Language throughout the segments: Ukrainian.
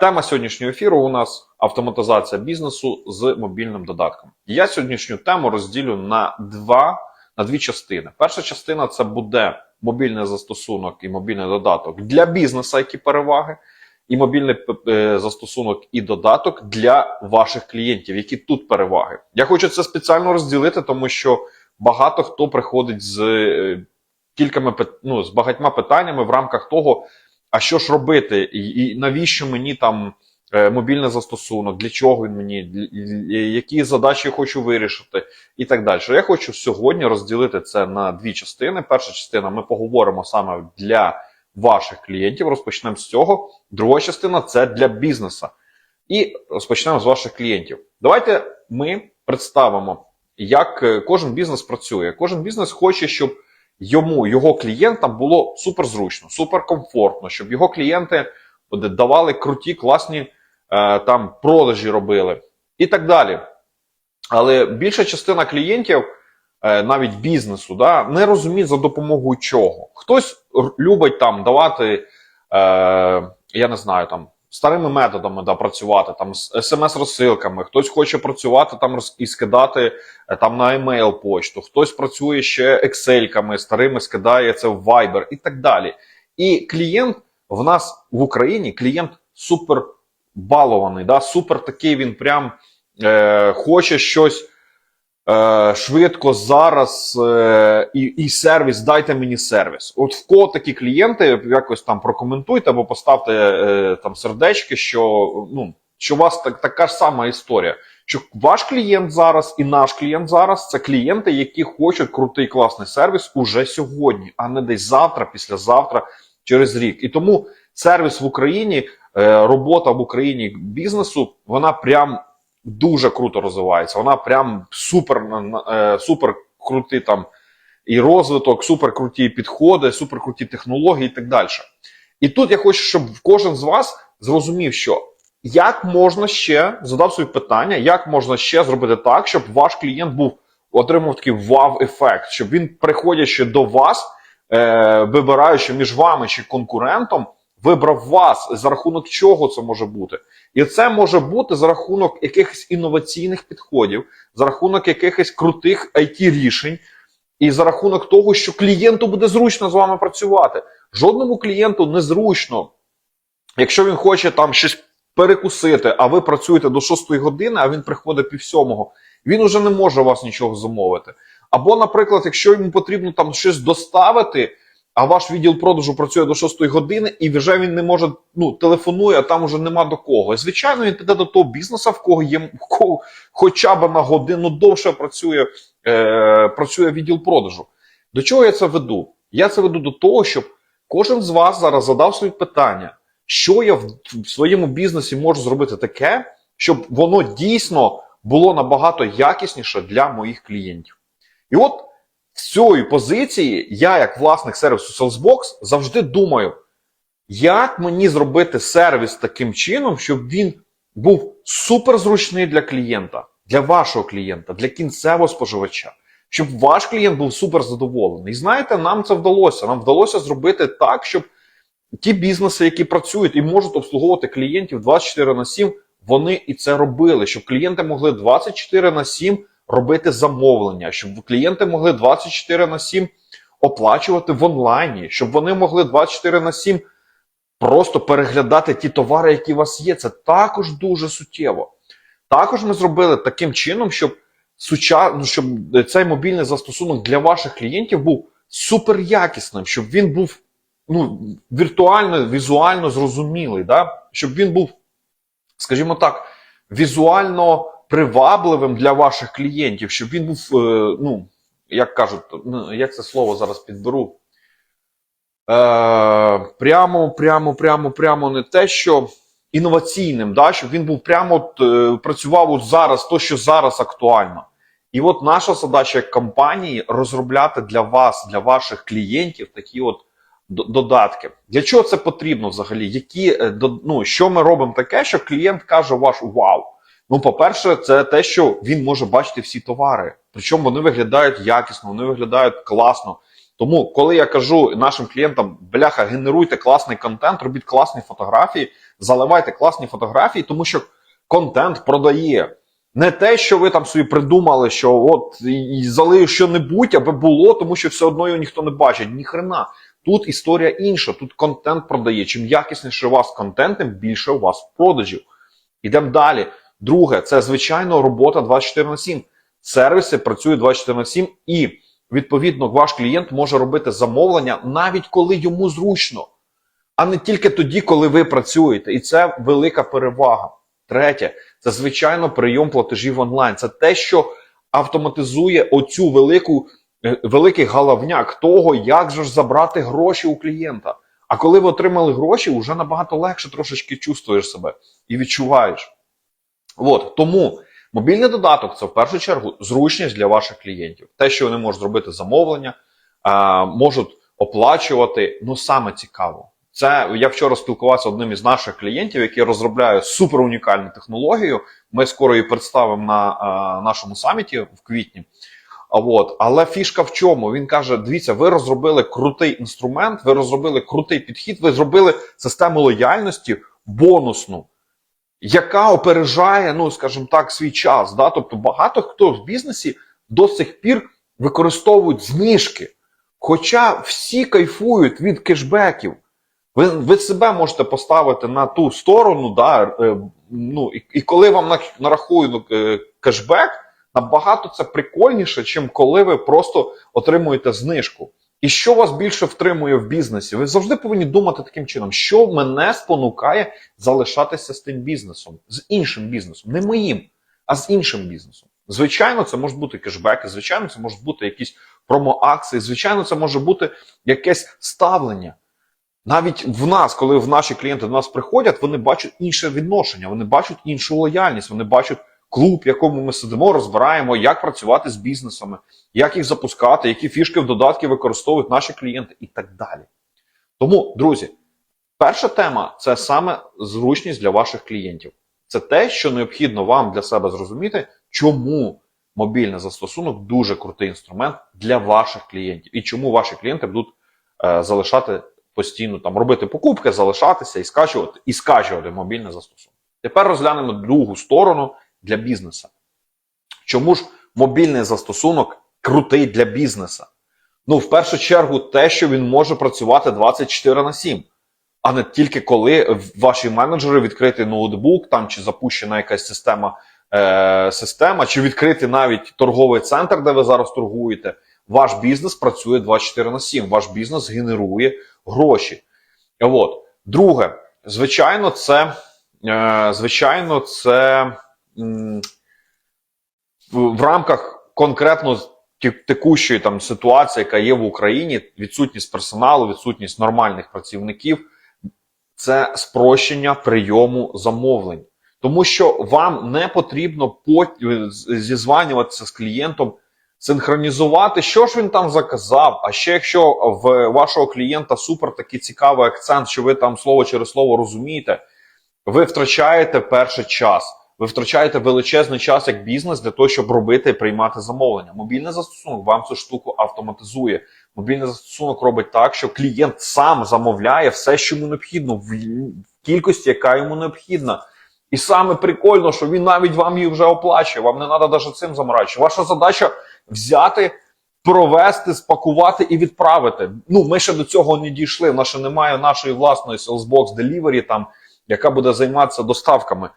Тема сьогоднішнього ефіру у нас автоматизація бізнесу з мобільним додатком. Я сьогоднішню тему розділю на два на дві частини. Перша частина це буде мобільний застосунок і мобільний додаток для бізнесу, які переваги, і мобільний е, застосунок і додаток для ваших клієнтів, які тут переваги. Я хочу це спеціально розділити, тому що багато хто приходить з е, кількома ну, з багатьма питаннями в рамках того, а що ж робити, і, навіщо мені там е, мобільний застосунок, для чого він мені, які задачі я хочу вирішити, і так далі. Я хочу сьогодні розділити це на дві частини. Перша частина ми поговоримо саме для ваших клієнтів. Розпочнемо з цього. Друга частина це для бізнесу. І розпочнемо з ваших клієнтів. Давайте ми представимо, як е, кожен бізнес працює. Кожен бізнес хоче, щоб йому, його клієнтам було суперзручно, суперкомфортно, щоб його клієнти давали круті, класні е, там продажі робили і так далі. Але більша частина клієнтів, е, навіть бізнесу, да, не розуміє за допомогою чого. Хтось любить там давати, е, я не знаю, там. Старими методами да, працювати, там з смс-розсилками, хтось хоче працювати там і скидати е, там на емейл почту, хтось працює ще ексельками, старими скидає це в Viber і так далі. І клієнт в нас в Україні клієнт супер балований, да, супер такий він прям е, хоче щось швидко зараз е, і, і сервіс, дайте мені сервіс. От в кого такі клієнти, якось там прокоментуйте або поставте е, там сердечки, що ну, що у вас так, така ж сама історія. Що ваш клієнт зараз і наш клієнт зараз це клієнти, які хочуть крутий класний сервіс уже сьогодні, а не десь завтра, післязавтра, через рік. І тому сервіс в Україні, е, робота в Україні бізнесу, вона прям дуже круто розвивається. Вона прям супер, е, супер крутий там і розвиток, супер круті підходи, супер круті технології і так далі. І тут я хочу, щоб кожен з вас зрозумів, що як можна ще задав собі питання, як можна ще зробити так, щоб ваш клієнт був отримав такий вау-ефект, щоб він, приходячи до вас, е, вибираючи між вами чи конкурентом, вибрав вас, за рахунок чого це може бути. І це може бути за рахунок якихось інноваційних підходів, за рахунок якихось крутих it рішень, і за рахунок того, що клієнту буде зручно з вами працювати. Жодному клієнту не зручно, якщо він хоче там щось перекусити, а ви працюєте до 6 години, а він приходить пів сьомого, він уже не може у вас нічого замовити. Або, наприклад, якщо йому потрібно там щось доставити, а ваш відділ продажу працює до 6 години, і вже він не може, ну, телефонує, а там уже нема до кого. Звичайно, він піде до того бізнесу, в кого є в кого хоча б на годину довше працює, е, працює відділ продажу. До чого я це веду? Я це веду до того, щоб кожен з вас зараз задав собі питання, що я в, в своєму бізнесі можу зробити таке, щоб воно дійсно було набагато якісніше для моїх клієнтів. І от з цієї позиції я, як власник сервісу Salesbox, завжди думаю, як мені зробити сервіс таким чином, щоб він був суперзручний для клієнта, для вашого клієнта, для кінцевого споживача, щоб ваш клієнт був супер задоволений. І знаєте, нам це вдалося. Нам вдалося зробити так, щоб ті бізнеси, які працюють і можуть обслуговувати клієнтів 24 на 7, вони і це робили, щоб клієнти могли 24 на 7 робити замовлення, щоб клієнти могли 24 на 7 оплачувати в онлайні, щоб вони могли 24 на 7 просто переглядати ті товари, які у вас є. Це також дуже суттєво. Також ми зробили таким чином, щоб, суча... ну, щоб цей мобільний застосунок для ваших клієнтів був супер якісним, щоб він був ну, віртуально, візуально зрозумілий, да? щоб він був, скажімо так, візуально привабливим для ваших клієнтів, щоб він був, е, ну, як кажуть, ну, як це слово зараз підберу. Е, прямо, прямо, прямо, прямо не те, що інноваційним, да? щоб він був прямо е, працював от зараз, то, що зараз актуально. І от наша задача як компанії розробляти для вас, для ваших клієнтів такі от додатки. Для чого це потрібно взагалі? Які, е, ну, що ми робимо таке, що клієнт каже ваш вау. Ну, по-перше, це те, що він може бачити всі товари. Причому вони виглядають якісно, вони виглядають класно. Тому, коли я кажу нашим клієнтам, бляха, генеруйте класний контент, робіть класні фотографії, заливайте класні фотографії, тому що контент продає. Не те, що ви там собі придумали, що от і залию що-небудь, аби було, тому що все одно його ніхто не бачить. Ніхрена. Тут історія інша, тут контент продає. Чим якісніше у вас контент, тим більше у вас продажів. Ідемо далі. Друге, це звичайно робота 24 на 7. Сервіси працюють 24 на 7 і відповідно ваш клієнт може робити замовлення навіть коли йому зручно, а не тільки тоді, коли ви працюєте. І це велика перевага. Третє, це звичайно прийом платежів онлайн. Це те, що автоматизує оцю велику, е, великий галавняк того, як же ж забрати гроші у клієнта. А коли ви отримали гроші, вже набагато легше трошечки чувствуєш себе і відчуваєш. От тому мобільний додаток це в першу чергу зручність для ваших клієнтів. Те, що вони можуть зробити замовлення, можуть оплачувати. Ну саме цікаво. Це я вчора спілкувався з одним із наших клієнтів, який розробляє супер унікальну технологію. Ми скоро її представимо на а, нашому саміті в квітні. От, але фішка в чому? Він каже: дивіться, ви розробили крутий інструмент, ви розробили крутий підхід, ви зробили систему лояльності бонусну, яка опережає, ну скажімо так, свій час. Да? Тобто багато хто в бізнесі до сих пір використовують знижки. Хоча всі кайфують від кешбеків. Ви, ви себе можете поставити на ту сторону, да, е, ну, і, і коли вам на- нарахують е, кешбек, набагато це прикольніше, чим коли ви просто отримуєте знижку. І що вас більше втримує в бізнесі? Ви завжди повинні думати таким чином, що мене спонукає залишатися з тим бізнесом, з іншим бізнесом, не моїм, а з іншим бізнесом. Звичайно, це можуть бути кешбеки, звичайно, це можуть бути якісь промоакції, звичайно, це може бути якесь ставлення. Навіть в нас, коли в наші клієнти до нас приходять, вони бачать інше відношення, вони бачать іншу лояльність, вони бачать клуб, в якому ми сидимо, розбираємо, як працювати з бізнесами, як їх запускати, які фішки в додатки використовують наші клієнти і так далі. Тому, друзі, перша тема це саме зручність для ваших клієнтів. Це те, що необхідно вам для себе зрозуміти, чому мобільний застосунок дуже крутий інструмент для ваших клієнтів і чому ваші клієнти будуть е, залишати постійно там робити покупки, залишатися і скачувати, і скачувати мобільний застосунок. Тепер розглянемо другу сторону для бізнесу. Чому ж мобільний застосунок крутий для бізнесу? Ну, в першу чергу, те, що він може працювати 24 на 7, а не тільки коли ваші менеджери відкритий ноутбук там чи запущена якась система, е, система, чи відкритий навіть торговий центр, де ви зараз торгуєте. Ваш бізнес працює 24 на 7, ваш бізнес генерує гроші. От. Друге, звичайно, це, е, звичайно, це в, рамках конкретно текущої там ситуації, яка є в Україні, відсутність персоналу, відсутність нормальних працівників, це спрощення прийому замовлень. Тому що вам не потрібно зізванюватися з клієнтом, синхронізувати, що ж він там заказав. А ще якщо в вашого клієнта супер такий цікавий акцент, що ви там слово через слово розумієте, ви втрачаєте перший час. Ви втрачаєте величезний час як бізнес для того, щоб робити і приймати замовлення. Мобільний застосунок вам цю штуку автоматизує. Мобільний застосунок робить так, що клієнт сам замовляє все, що йому необхідно, в кількості, яка йому необхідна. І саме прикольно, що він навіть вам її вже оплачує. Вам не треба навіть цим заморачувати. Ваша задача взяти, провести, спакувати і відправити. Ну, ми ще до цього не дійшли. В нас ще немає нашої власної Salesbox Delivery, там, яка буде займатися доставками.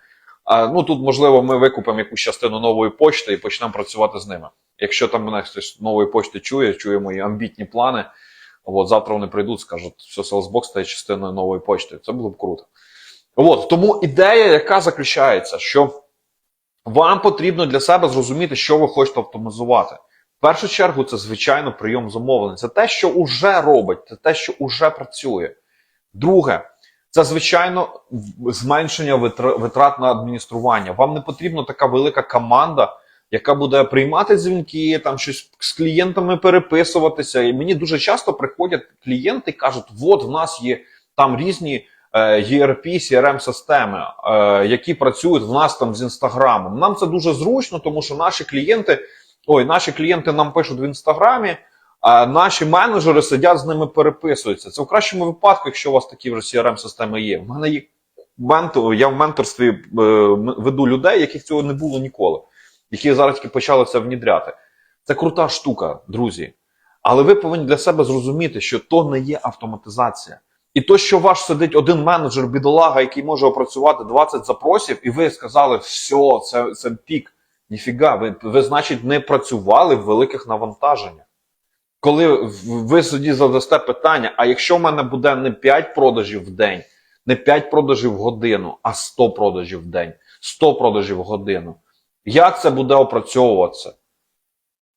А, ну тут, можливо, ми викупимо якусь частину нової почти і почнемо працювати з ними. Якщо там мене хтось нової почти чує, чує мої амбітні плани. От завтра вони прийдуть, скажуть, що Salesbox стає частиною нової почти. Це було б круто. От тому ідея, яка заключається, що вам потрібно для себе зрозуміти, що ви хочете автоматизувати. В першу чергу, це звичайно прийом замовлень. Це те, що вже робить, це те, що вже працює. Друге, це звичайно зменшення витр- витрат на адміністрування. Вам не потрібна така велика команда, яка буде приймати дзвінки, там щось з клієнтами переписуватися. І мені дуже часто приходять клієнти кажуть: от в нас є там різні е, ERP, crm системи е, які працюють в нас там з інстаграмом. Нам це дуже зручно, тому що наші клієнти, ой, наші клієнти нам пишуть в інстаграмі. Наші менеджери сидять з ними переписуються. Це в кращому випадку, якщо у вас такі вже crm системи є. В мене є ментор, я в менторстві е, веду людей, яких цього не було ніколи, які зараз тільки почали це внідряти. Це крута штука, друзі. Але ви повинні для себе зрозуміти, що то не є автоматизація. І то, що ваш сидить один менеджер, бідолага, який може опрацювати 20 запросів, і ви сказали, все, це, це пік. Ніфіга, ви, ви, значить, не працювали в великих навантаженнях. Коли ви тоді задасте питання, а якщо в мене буде не 5 продажів в день, не 5 продажів в годину, а 100 продажів в день, 100 продажів в годину, як це буде опрацьовуватися?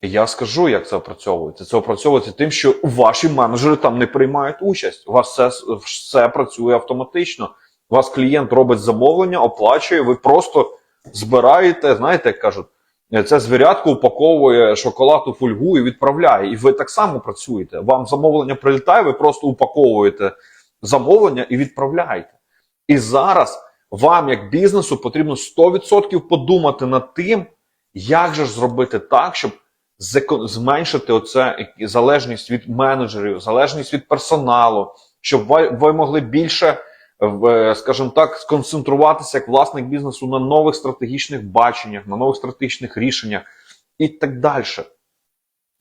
Я скажу, як це опрацьовується. Це опрацьовується тим, що ваші менеджери там не приймають участь. У вас все, все працює автоматично. У вас клієнт робить замовлення, оплачує, ви просто збираєте, знаєте, як кажуть, це звірятко упаковує шоколад у фольгу і відправляє. І ви так само працюєте. Вам замовлення прилітає, ви просто упаковуєте замовлення і відправляєте. І зараз вам, як бізнесу, потрібно 100% подумати над тим, як же ж зробити так, щоб зменшити оце залежність від менеджерів, залежність від персоналу, щоб ви, ви могли більше, скажімо так, сконцентруватися як власник бізнесу на нових стратегічних баченнях, на нових стратегічних рішеннях і так далі.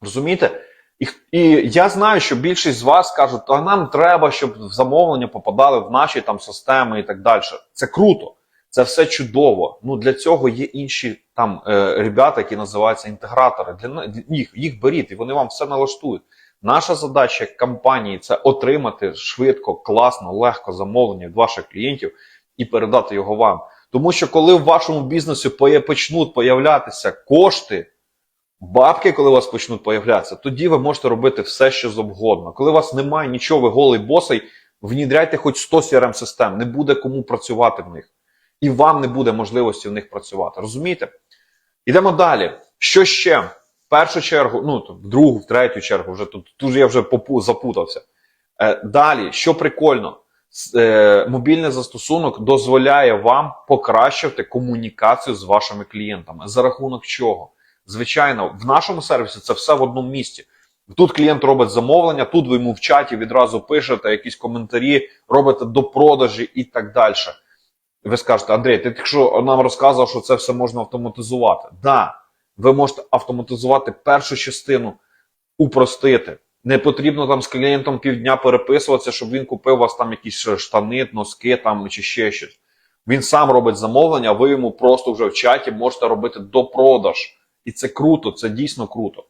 Розумієте? І, і я знаю, що більшість з вас кажуть, а нам треба, щоб замовлення попадали в наші там системи і так далі. Це круто, це все чудово. Ну для цього є інші там е, ребята, які називаються інтегратори. Для, їх, їх беріть, і вони вам все налаштують. Наша задача як компанії це отримати швидко, класно, легко замовлення від ваших клієнтів і передати його вам. Тому що коли в вашому бізнесі почнуть появлятися кошти, бабки, коли у вас почнуть появлятися, тоді ви можете робити все, що завгодно. Коли у вас немає нічого, ви голий босий, внідряйте хоч 100 crm систем не буде кому працювати в них. І вам не буде можливості в них працювати. Розумієте? Ідемо далі. Що ще? Першу чергу, ну, в другу, в третю чергу, вже тут, тут я вже попу, запутався. Е, далі, що прикольно, е, мобільний застосунок дозволяє вам покращити комунікацію з вашими клієнтами. За рахунок чого? Звичайно, в нашому сервісі це все в одному місці. Тут клієнт робить замовлення, тут ви йому в чаті відразу пишете якісь коментарі, робите до продажі і так далі. Ви скажете, Андрій, ти якщо нам розказував, що це все можна автоматизувати. Да, ви можете автоматизувати першу частину, упростити. Не потрібно там з клієнтом півдня переписуватися, щоб він купив у вас там якісь штани, носки там чи ще щось. Він сам робить замовлення, а ви йому просто вже в чаті можете робити до продаж. І це круто, це дійсно круто.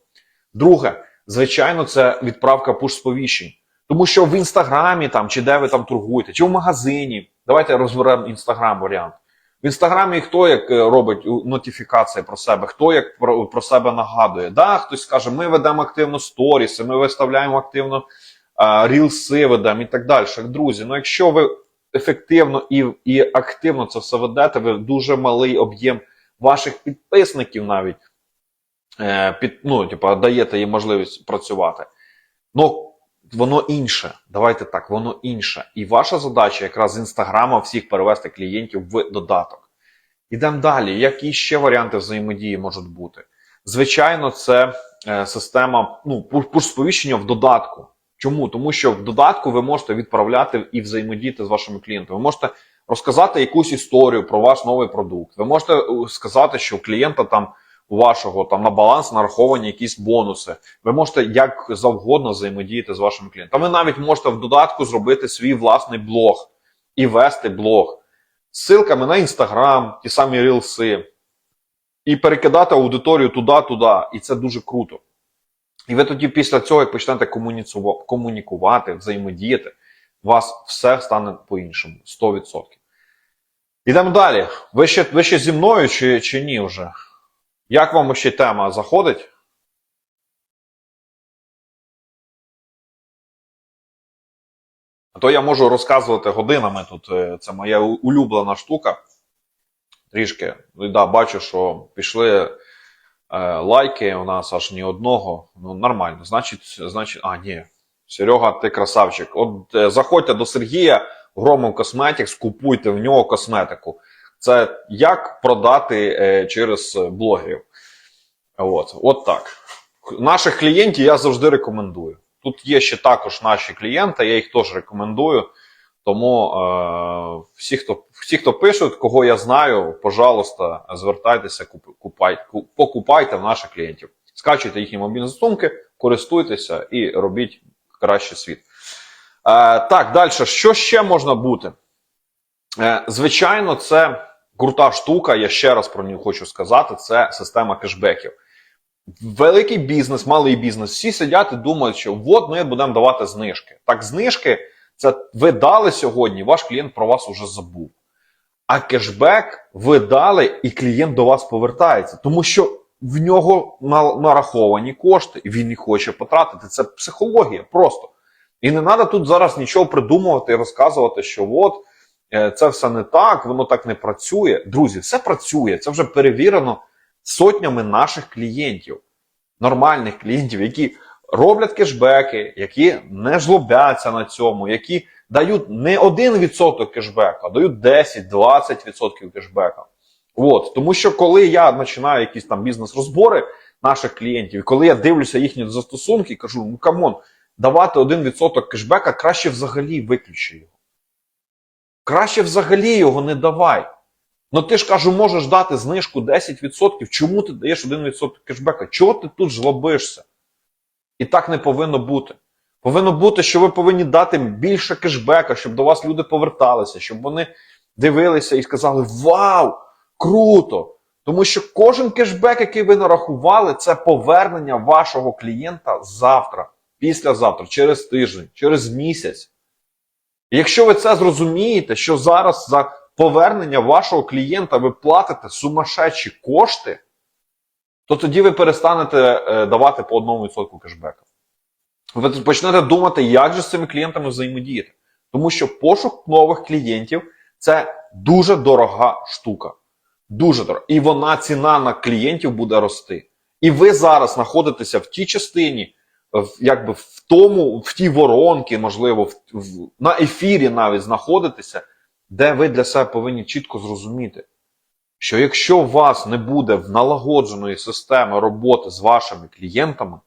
Друге, звичайно, це відправка пуш-сповіщень. Тому що в інстаграмі там, чи де ви там торгуєте, чи в магазині. Давайте розберемо інстаграм варіант. В інстаграмі хто як е, робить нотифікації про себе, хто як про, про себе нагадує. Да, хтось скаже, ми ведемо активно сторіси, ми виставляємо активно а, рілси, ведемо і так далі. Друзі, ну якщо ви ефективно і, і активно це все ведете, ви дуже малий об'єм ваших підписників навіть е, під, ну, типу, даєте їм можливість працювати. Ну, воно інше. Давайте так, воно інше. І ваша задача якраз з інстаграма всіх перевести клієнтів в додаток. Ідемо далі. Які ще варіанти взаємодії можуть бути? Звичайно, це е, система ну, пуш-сповіщення в додатку. Чому? Тому що в додатку ви можете відправляти і взаємодіяти з вашими клієнтами. Ви можете розказати якусь історію про ваш новий продукт. Ви можете е, сказати, що у клієнта там вашого там на баланс нараховані якісь бонуси. Ви можете як завгодно взаємодіяти з вашими клієнтами. Ви навіть можете в додатку зробити свій власний блог і вести блог з ссылками на інстаграм, ті самі рілси, і перекидати аудиторію туди-туди. І це дуже круто. І ви тоді після цього, як почнете комунікувати, взаємодіяти, у вас все стане по-іншому. 100%. Ідемо далі. Ви ще, ви ще зі мною чи, чи ні вже? Як вам ще тема заходить? А то я можу розказувати годинами тут. е, Це моя улюблена штука. Трішки. Ну, і да, бачу, що пішли е, лайки у нас аж ні одного. Ну, нормально. Значить, значить, а, ні. Серега, ти красавчик. От е, заходьте до Сергія, Громов Косметікс, купуйте в нього косметику. Це як продати е, через блогерів. От, от так. Наших клієнтів я завжди рекомендую. Тут є ще також наші клієнти, я їх теж рекомендую. Тому е, всі, хто, всі, хто пишуть, кого я знаю, пожалуйста, звертайтеся, куп, купай, ку- покупайте в наших клієнтів. Скачуйте їхні мобільні застосунки, користуйтеся і робіть кращий світ. Е, так, далі, що ще можна бути? Е, звичайно, це крута штука, я ще раз про нього хочу сказати: це система кешбеків. Великий бізнес, малий бізнес, всі сидять і думають, що от ми будемо давати знижки. Так, знижки це ви дали сьогодні, ваш клієнт про вас уже забув. А кешбек ви дали, і клієнт до вас повертається, тому що в нього нараховані кошти, і він не хоче потратити. Це психологія просто. І не треба тут зараз нічого придумувати і розказувати, що от це все не так, воно так не працює. Друзі, все працює, це вже перевірено сотнями наших клієнтів, нормальних клієнтів, які роблять кешбеки, які не жлобяться на цьому, які дають не 1% кешбека, а дають 10-20% кешбека. От, тому що коли я починаю якісь там бізнес-розбори наших клієнтів, коли я дивлюся їхні застосунки, кажу, ну камон, давати 1% кешбека, краще взагалі виключи його. Краще взагалі його не давай. Ну ти ж кажу, можеш дати знижку 10%. Чому ти даєш 1% кешбека? Чого ти тут жлобишся? І так не повинно бути. Повинно бути, що ви повинні дати більше кешбека, щоб до вас люди поверталися, щоб вони дивилися і сказали: Вау! Круто! Тому що кожен кешбек, який ви нарахували, це повернення вашого клієнта завтра, післязавтра, через тиждень, через місяць. І якщо ви це зрозумієте, що зараз за повернення вашого клієнта ви платите сумасшедші кошти, то тоді ви перестанете е, давати по 1% кешбека. Ви почнете думати, як же з цими клієнтами взаємодіяти. Тому що пошук нових клієнтів це дуже дорога штука. Дуже дорога. І вона ціна на клієнтів буде рости. І ви зараз знаходитеся в тій частині, якби в тому, в тій воронці, можливо, в, в, на ефірі навіть знаходитеся, де ви для себе повинні чітко зрозуміти, що якщо у вас не буде в налагодженої системи роботи з вашими клієнтами,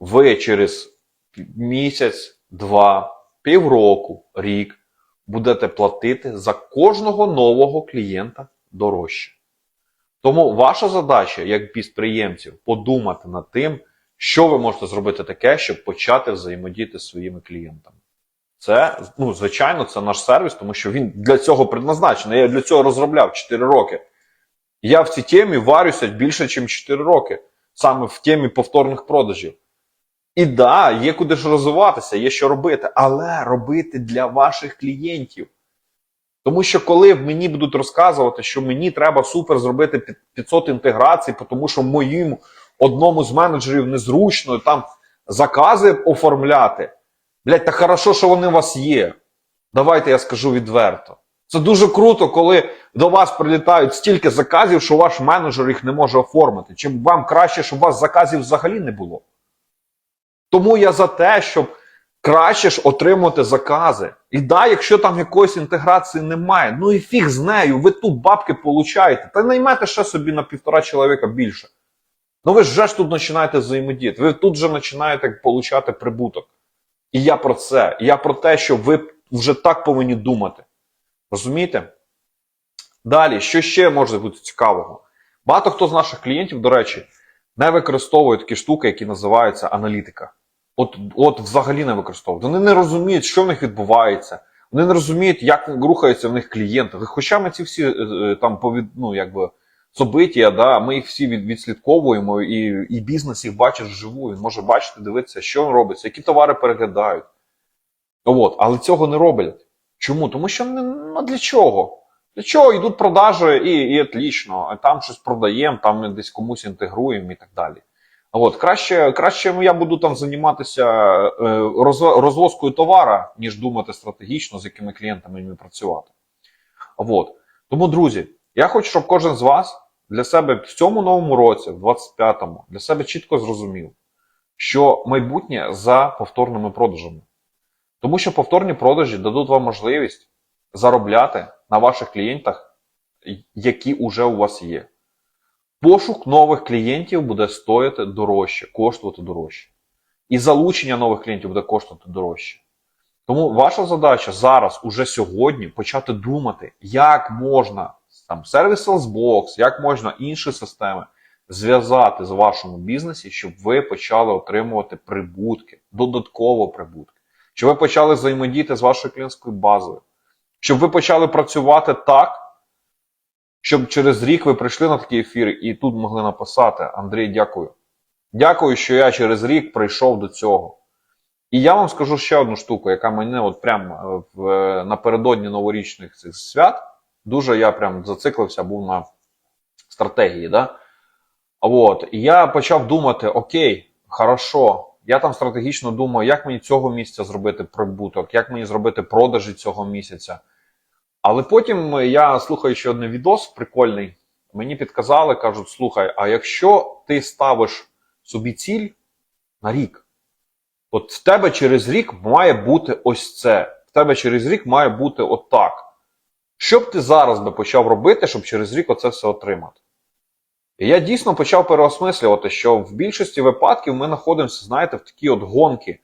ви через місяць, два, півроку, рік будете платити за кожного нового клієнта дорожче. Тому ваша задача, як підприємців, подумати над тим, що ви можете зробити таке, щоб почати взаємодіяти з своїми клієнтами. Це, ну, звичайно, це наш сервіс, тому що він для цього предназначений. Я для цього розробляв 4 роки. Я в цій темі варюся більше, ніж 4 роки, саме в темі повторних продажів. І да, є куди ж розвиватися, є що робити, але робити для ваших клієнтів. Тому що коли мені будуть розказувати, що мені треба супер зробити 500 інтеграцій, тому що моїм одному з менеджерів незручно там закази оформляти. Блять, та хорошо, що вони у вас є. Давайте я скажу відверто. Це дуже круто, коли до вас прилітають стільки заказів, що ваш менеджер їх не може оформити. Чим вам краще, щоб у вас заказів взагалі не було. Тому я за те, щоб краще ж отримувати закази. І да, якщо там якоїсь інтеграції немає, ну і фіг з нею, ви тут бабки получаєте, та наймете ще собі на півтора чоловіка більше. Ну ви ж тут починаєте взаємодіяти, ви тут же починаєте получати прибуток. І я про це. І я про те, що ви вже так повинні думати. Розумієте? Далі, що ще може бути цікавого? Багато хто з наших клієнтів, до речі, не використовує такі штуки, які називаються аналітика. От, от взагалі не використовують. Вони не розуміють, що в них відбувається. Вони не розуміють, як рухаються в них клієнти. Хоча ми ці всі е, е, там повід, ну, якби, собиття, да, ми їх всі від, відслідковуємо, і, і бізнес їх бачить вживу. Він може бачити, дивитися, що робиться, які товари переглядають. От, але цього не роблять. Чому? Тому що не, ну, для чого? Для чого йдуть продажі і, і отлично, а там щось продаємо, там ми десь комусь інтегруємо і так далі. От, краще, краще я буду там займатися е, роз- розвозкою товара, ніж думати стратегічно, з якими клієнтами мені працювати. От. Тому, друзі, я хочу, щоб кожен з вас для себе в цьому новому році, в 25-му, для себе чітко зрозумів, що майбутнє за повторними продажами. Тому що повторні продажі дадуть вам можливість заробляти на ваших клієнтах, які вже у вас є. Пошук нових клієнтів буде стояти дорожче, коштувати дорожче. І залучення нових клієнтів буде коштувати дорожче. Тому ваша задача зараз, уже сьогодні, почати думати, як можна там сервіс Salesbox, як можна інші системи зв'язати з вашому бізнесі, щоб ви почали отримувати прибутки, додатково прибутки, щоб ви почали взаємодіяти з вашою клієнтською базою, щоб ви почали працювати так, щоб через рік ви прийшли на такий ефір і тут могли написати: Андрій, дякую. Дякую, що я через рік прийшов до цього. І я вам скажу ще одну штуку, яка мене от прямо е, в, е, напередодні новорічних цих свят, дуже я прям зациклився, був на стратегії. Да? От, і я почав думати: окей, хорошо, я там стратегічно думаю, як мені цього місяця зробити прибуток, як мені зробити продажі цього місяця. Але потім я, слухаючи один відос прикольний, мені підказали, кажуть: слухай, а якщо ти ставиш собі ціль на рік, от в тебе через рік має бути ось це, в тебе через рік має бути отак. Що б ти зараз би почав робити, щоб через рік оце все отримати? І я дійсно почав переосмислювати, що в більшості випадків ми знаходимося, знаєте, в такій от гонки.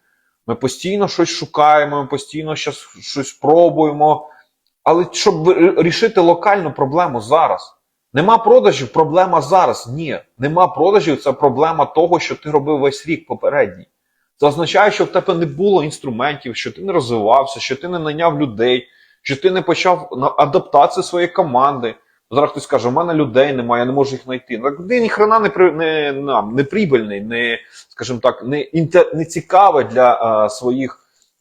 Ми постійно щось шукаємо, ми постійно щось, щось пробуємо. Але щоб рішити локальну проблему зараз. Нема продажів, проблема зараз. Ні, нема продажів, це проблема того, що ти робив весь рік попередній. Це означає, що в тебе не було інструментів, що ти не розвивався, що ти не найняв людей, що ти не почав адаптацію своєї команди. Зараз хтось каже, у мене людей немає, я не можу їх знайти. Ну, Так ти ніхрена не, при- не, нам, не прибильний, не, скажімо так, не, інте, не цікавий для е, своїх,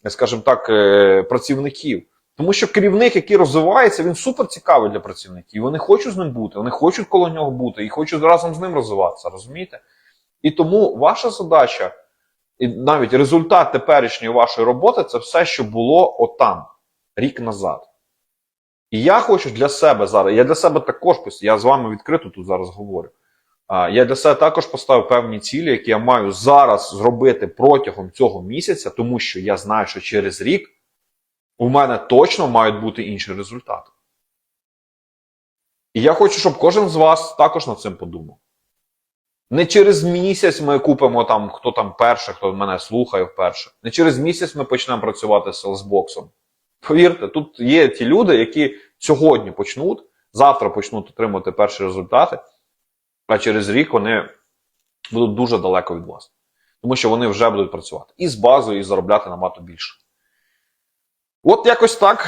скажімо так, е, працівників. Тому що керівник, який розвивається, він супер цікавий для працівників. Вони хочуть з ним бути, вони хочуть коло нього бути і хочуть разом з ним розвиватися, розумієте? І тому ваша задача, і навіть результат теперішньої вашої роботи це все, що було отам, рік назад. І я хочу для себе зараз, я для себе також я з вами відкрито тут зараз говорю. Я для себе також поставив певні цілі, які я маю зараз зробити протягом цього місяця, тому що я знаю, що через рік у мене точно мають бути інші результати. І я хочу, щоб кожен з вас також над цим подумав. Не через місяць ми купимо там, хто там перший, хто мене слухає вперше. Не через місяць ми почнемо працювати з селсбоксом. Повірте, тут є ті люди, які сьогодні почнуть, завтра почнуть отримати перші результати, а через рік вони будуть дуже далеко від вас. Тому що вони вже будуть працювати і з базою, і заробляти набагато більше. От якось так.